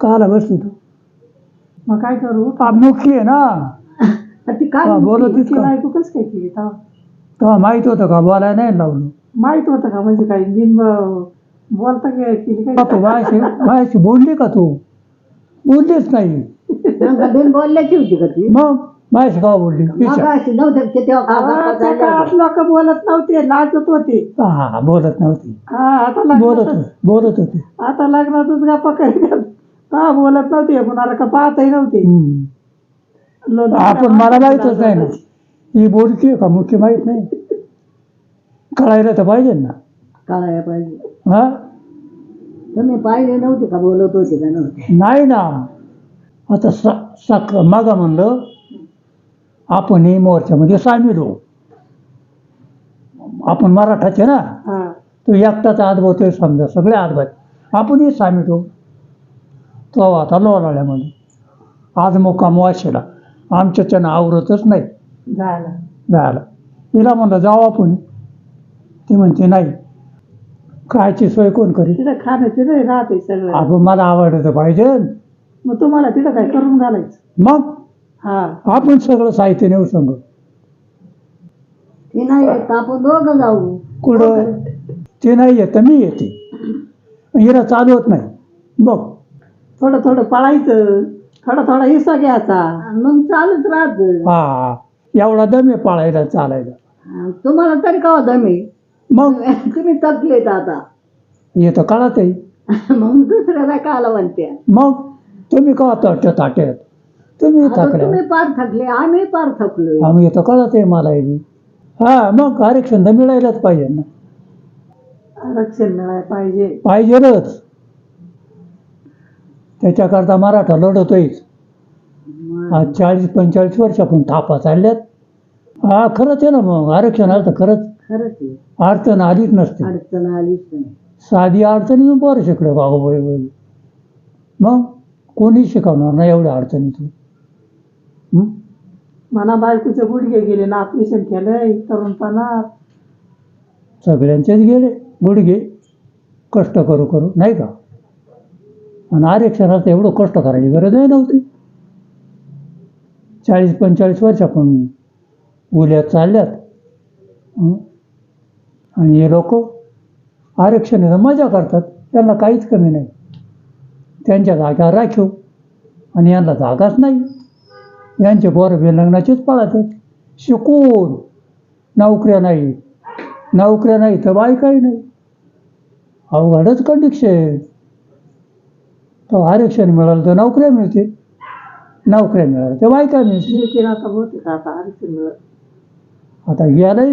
काला बसली तू मग काय करू? आप मुख्य आहे ना. ती काय हा, बोलत म्हणते? तीच का? कसं काय केली तेव्हा? तेव्हा माहीत होतं का? बोलायला नाही लावलं. माहीत होतं का? म्हणजे काय बिन बोलता काय केली का काय? तू माझ्याशी माझ्याशी बोलली का तू? बोललीच नाही. बिन बोलल्याची होती का ती? मग माझ्याशी का बोलली? मग विचार. अशी नव्हते की तेव्हा हा, कागद त्या पत्रायला काळात लोक बोलत नव्हते लाजत होते. हा बोलत नव्हती. हा आता बोलत होती बोलत होती. आता लग्नातच गप्पा करीत हा बोलत नव्हते? कुणाला का पाहतही नव्हते? हम्म. आपण मला माहितच नाही ना. ही बोलकी आहे का? मुख्य माहीत नाही. कळायला तर पाहिजे ना. कळायला पाहिजे. हा? तुम्ही पाहिले नव्हते का? बोलत होते का नव्हते? नाही ना. आता स सक मागा म्हणलं. आपण ही मोर्चामध्ये सामील हो आपण मराठाचे ना? हा. तो एकटाच आत बोलतोय समजा. सगळे आत बात आपणही सामील हो तो आता लोणाळ्यामध्ये आज मुक्काम वाशीला. आमच्याच्यानं आवरतच नाही. झालं जायला. तिला म्हणलं जाऊ आपण ती म्हणते नाही. खायची सोय कोण करीत तिथं खाण्याचे नाही राहते सगळं. आपण मला आवडतं पाहिजे. मग तुम्हाला तिथं काय करून घालायचं? मग? हा. आपण सगळं साहित्य नेऊ संग. ती नाही येत आपण दोघं जाऊ. कुठं? ते नाही येत मी येते. हिला चालवत नाही. बघ थोडं थोडं पळायचं थोडा थोडा हिस्सा घ्यायचा. मग चालत राहत. हा एवढा दमे पाळायला चालायला. तुम्हाला तरी का दमे? मग? तुम्ही थकलेत आता. येतं कळतही मग दुसऱ्या काय काला म्हणते मग? तुम्ही का ताट्या ताट्यात? तुम्ही आता थकल्या. तुम्ही पार थकले आम्ही पार थकलोय. आम्ही येतं कळत आहे मला हे. हा मग आरक्षण तर मिळायलाच पाहिजे ना. आरक्षण मिळायला पाहिजे. पाहिजेच त्याच्याकरता मराठा लढतोयच. आज चाळीस पंचेचाळीस वर्ष आपण थापा चालल्यात. हा खरंच आहे ना मग. आरक्षण आलं तर खरंच. खरंच आहे. अडचण आलीच नसते. अडचण आलीच नाही. साधी अडचणीतून पोरं शिकलो बाबा मग? कोणी शिकवणार नाही एवढ्या अडचणीतून? हं? मना बायकोचे गुडघे गेले ना ऑपरेशन केलंय तरुणपणात सगळ्यांचेच गेले गुडघे. कष्ट करू करू. नाही का? आणि आरक्षणाचं एवढं कष्ट करायची गरजही नव्हती. चाळीस पंचेचाळीस वर्ष आपण उल्या चालल्यात आणि हे लोक आरक्षणाला मजा करतात. त्यांना काहीच कमी नाही. त्यांच्या जागा राखीव. आणि यांना जागाच नाही. यांचे पोरं बेलग्नाचेच पाळतात. शिकून नोकऱ्या नाही. नोकऱ्या नाही तर बायकाही नाही. अवघडच कंडिक्शन तो आरक्षण मिळालं तर नोकऱ्या मिळते नोकऱ्या मिळाल्या तर बायका मिळते आता बहुतेक आता आरक्षण मिळत आता गेलाय.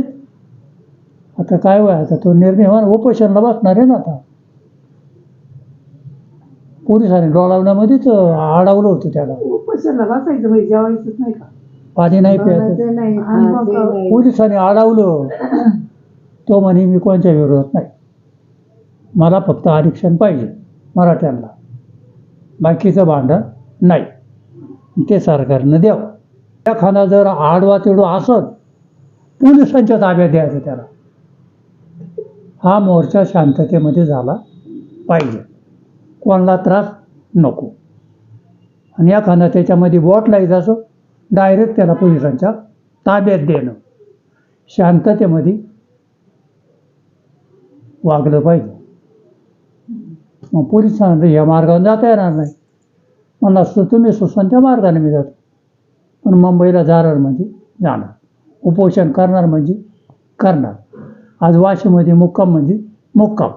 आता काय वय आता तो निर्णय होणार. उपोषणला बसणार आहे ना आता. पोलिसांनी डोळावण्यामध्येच अडवलं होतं त्याला. उपोषणला बसायचं म्हणजे जेवायचंच नाही का? पाणी नाही प्यायचं. पोलिसांनी अडवलं. तो म्हणे मी कोणत्या विरोधात नाही. मला फक्त आरक्षण पाहिजे मराठ्यांना. बाकीचं भांडण नाही. ते सरकारनं द्यावं. एखादा जर आडवा तेवढं असत पोलिसांच्या ताब्यात द्यायचं त्याला. हा मोर्चा शांततेमध्ये झाला पाहिजे. कोणाला त्रास नको. आणि एखादा त्याच्यामध्ये बोट लायचं असो डायरेक्ट त्याला पोलिसांच्या ताब्यात देणं. शांततेमध्ये वागलं पाहिजे. मग पोलिसांना या मार्गावर जाता येणार नाही म्हणलं असतं तुम्ही सुसन त्या मार्गाने मी जातो पण मुंबईला जाणार म्हणजे जाणार उपोषण करणार म्हणजे करणार आज वाशीमध्ये मुक्काम म्हणजे मुक्काम